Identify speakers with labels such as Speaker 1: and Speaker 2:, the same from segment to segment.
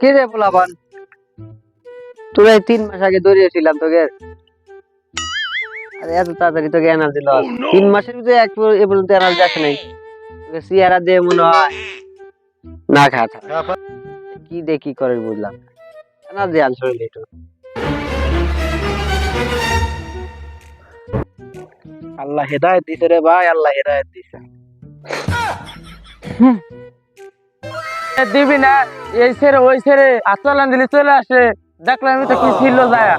Speaker 1: কি রে পোলাপান? তোরা এই তিন মাস আগে দৌড়িয়েছিলাম তোকে। আরে এত তাড়াতাড়ি তোকে এনার্জি লস তিন মাসের ভিতরে এক পর- এ পর্যন্ত এনার্জি আসে নাই। তোকে চেহারা দিয়ে মনে হয়। না খা। কি কি করে বুঝলাম এনার্জি আনছো একটু
Speaker 2: আল্লাহ হেদায়েত দিছে রে ভাই আল্লাহ হেদায়েত দিছে।
Speaker 3: দিবি না, এই ছেড়ে ওই ছেড়ে আচলান দিলে, চলে আসে। দেখলাম আমি তো কি ছিল যায়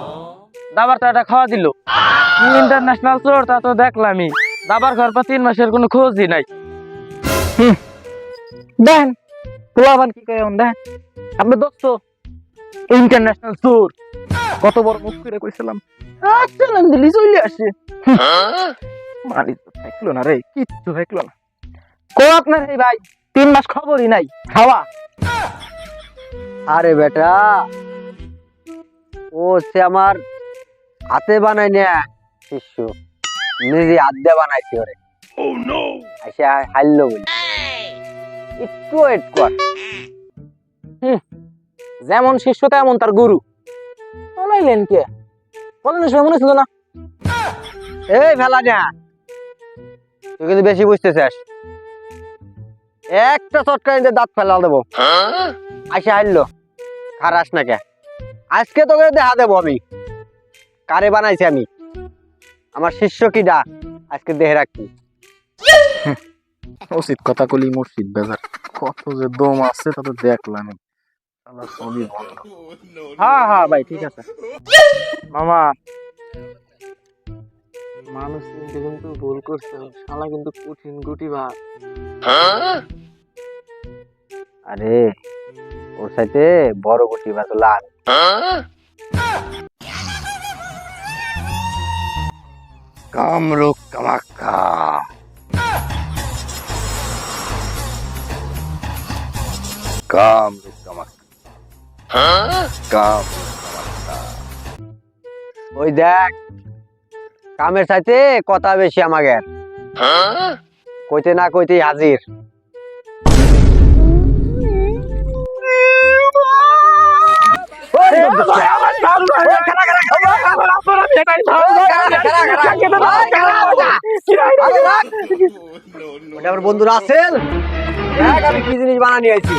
Speaker 3: দাবার একটা খাওয়া দিল। ইন্টারন্যাশনাল চোর, তা তো দেখলামই। দাবার ঘর পর তিন মাসের কোনো খোঁজই নাই।
Speaker 2: দেন পোলাবান কি কয় দেন। আপনি দোস্ত, ইন্টারন্যাশনাল ট্যুর কত বড় মুখ করে কইছিলাম। আসলাম দিলি, চলে আসে। তো থাকল না রে, কিচ্ছু থাকল না। কো আপনার এই ভাই। তিন মাস খবরই নাই খাওয়া।
Speaker 1: আরে বেটা ও সে আমার হাতে বানাই না শিষ্য নিজে হাত দিয়ে বানাইছি ওরে। আইসা হারলো বলি। একটু ওয়েট কর।
Speaker 2: যেমন শিষ্য তেমন তার গুরু। বলাইলেন কে? বলেন সময় মনে ছিল না।
Speaker 1: এই ফেলা না তুই কিন্তু বেশি বুঝতেছিস। একটা চটকানি দিয়ে দাঁত ফেলা দেবো। আইসা হারলো খারাস না কে? আজকে তোকে দেখা দেবো আমি। কারে বানাইছি আমি? আমার শিষ্য কি ডা? আজকে দেহে রাখছি
Speaker 4: উচিত কথা কলি মুর্শিদ বেজার। কত যে দম আছে তা তো দেখলাম
Speaker 2: হ্যাঁ হ্যাঁ ভাই ঠিক আছে। মামা মানুষ কিন্তু ভুল করছে। শালা কিন্তু কঠিন গুটি ভাব
Speaker 1: আরে, ওর সাথে বড় গুটি তো লাল
Speaker 4: কামরূপ কামাখ্যা। কামরূপ
Speaker 1: ওই দেখ, কামের সাথে কথা বেশি আমাকে কইতে না কইতেই হাজির। আমার বন্ধু রাসেল আমি কি জিনিস বানা নিয়ে আইছি।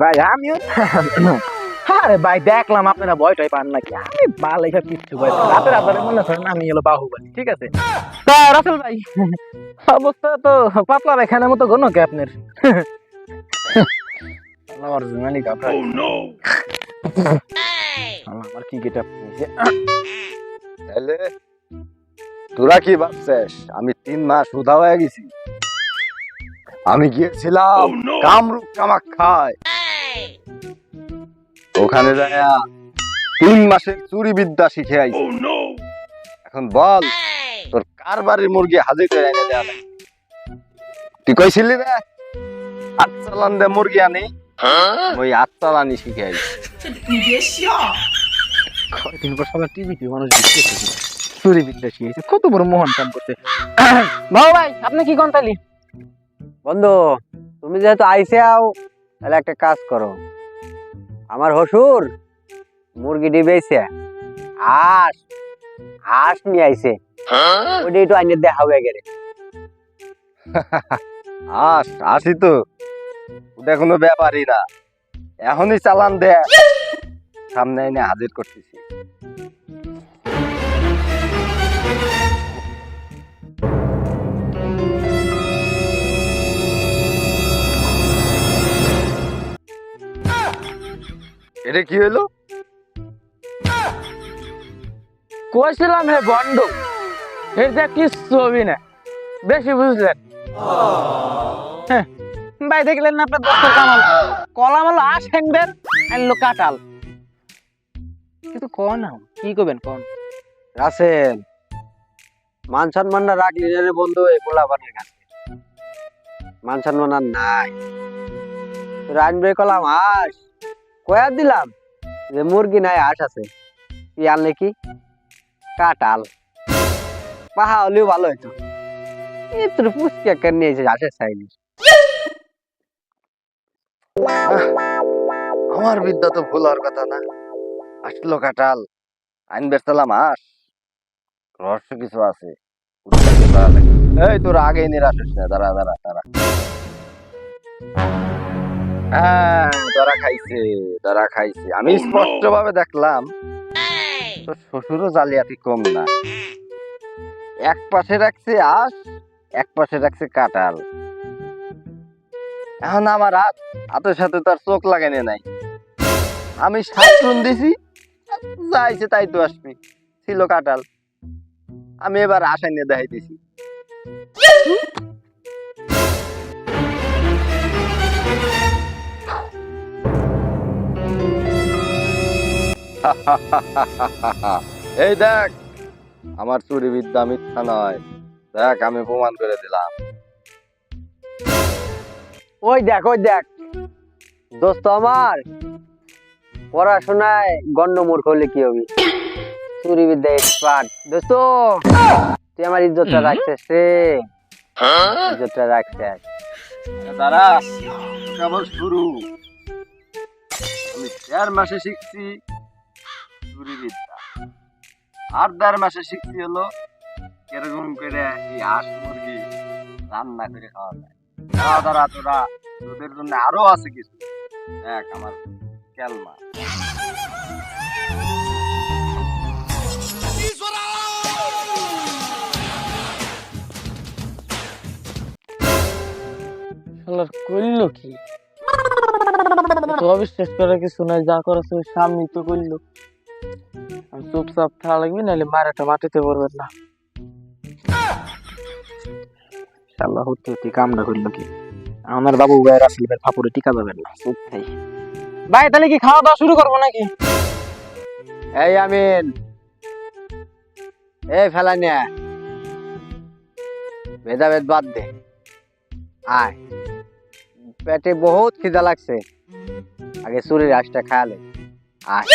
Speaker 2: ভাই আমিও আরে ভাই দেখলাম আপনারা ভয়টাই পান নাকি। আমি বালেখা কিচ্ছু ভয় পাই না। রাতের আধারে মনে করেন আমি হলো বাহুবলী ঠিক আছে? তা রাসেল ভাই অবস্থা তো পাতলা রেখানের মতো গণ কে আপনার?
Speaker 4: আমার কাপড় আমার কি গেট তাহলে তোরা কি ভাবছিস? আমি তিন মাস উধা হয়ে গেছি। আমি গিয়েছিলাম কামরূপ কামাখ্যায়। ওখানে যায় তিন মাসের চুরি বিদ্যা শিখে আইছি। এখন বল তোর কার বাড়ির মুরগি হাজির করে এনে দেয়া তুই কইছিলি রে আচ্ছালান দে মুরগি আনি। ওই আচ্ছালানি শিখে আইছি।
Speaker 2: কয়দিন পর সবার টিভিতে মানুষ দেখতেছে চুরি বিদ্যা শিখেছে কত বড় মহান কাম করতে বাবু ভাই আপনি কি কোন তালি?
Speaker 1: বন্ধু তুমি যেহেতু আইসে আও তাহলে একটা কাজ করো। আমার হসুর মুরগি ডিবেছে হাঁস হাঁস নিয়ে আইছে। ওইটা একটু আইনে দেখা হবে গেলে।
Speaker 4: আস আসি তো। ওটা কোনো ব্যাপারই না। এখনই চালান দে। সামনে এনে হাজির করতেছি। এটা কি হলো
Speaker 3: কইছিলাম হে বন্ড এর যা কিচ্ছু হবি না। বেশি বুঝলেন।
Speaker 2: হ্যাঁ, ভাই, দেখলেন না আপনার দোস্ত কামাল? কলাম হলো কাটাল কিন্তু কন কি করবেন কন?
Speaker 1: রাসেল, মান সম্মান না রাখলি রে বন্ধু এই পোলাপানের কাছে মান সম্মান আর নাই। কলাম হাঁস কয়া দিলাম যে মুরগি নাই হাঁস আছে। কি আনলে কি? কাটাল পাহা হলেও ভালো হইতো। এই তোর পুষ্টি কেন নিয়েছে হাঁসের সাইনি
Speaker 4: আমার বিদ্যা তো ভুল হওয়ার কথা না। আসলো কাঁঠাল, আইন বেচতালাম আস। রহস্য কিছু আছে। এই, তোর আগে নিরাশ হইস না, দাঁড়া দাঁড়া দাঁড়া। হ্যাঁ ধরা খাইছে ধরা খাইছে। আমি স্পষ্ট ভাবে দেখলাম, তোর শ্বশুরও জালিয়াতি কম না। এক পাশে রাখছে আঁশ, এক পাশে রাখছে কাঁঠাল। এখন আমার হাত হাতের সাথে তার চোখ লাগানো নাই। আমি সাতরুন দিছি যাইছে তাই তো আসবি ছিল কাটাল আমি এবার আশা নিয়ে দেখাইতেছি এই দেখ আমার চুরি বিদ্যা মিথ্যা নয়। দেখ আমি প্রমাণ করে দিলাম।
Speaker 1: ওই দেখ ওই দেখ। দোস্ত আমার পড়াশোনায় গণ্য মূর্খ হলে কি হবে? চুরি বিদ্যা এক্সপার্ট দোস্ত তুই আমার ইজ্জতটা রাখছিস রে। ইজ্জতটা রাখছিস।
Speaker 4: দাঁড়া কেবল শুরু। আমি চার মাসে শিখছি চুরি বিদ্যা। আর দেড় মাসে শিখছি হলো কীরকম করে এই হাঁস মুরগি রান্না করে খাওয়া যায়। দাঁড়া তোরা তোদের জন্য আরও আছে কিছু। দেখ আমার
Speaker 3: করল কি? অবিশ্বাস যা করেছে স্বামী তো চুপচাপ থাকা লাগবে, নাহলে মারাটা মাটিতে পড়বে না।
Speaker 2: শালা হতে হতে কামটা করল কি? আমার বাবু ভাইয়ের আসলে ফাপড়ে টিকা যাবেন না, চুপ থাই। ভাই, তাহলে কি খাওয়া দাওয়া শুরু করব নাকি?
Speaker 1: এই আমিন। এই ফেলা নিয়ে ভেদাভেদ বাদ দে। আয়। পেটে বহুত খিদা লাগছে। আগে সুরের আশটা খায়ালে আয়।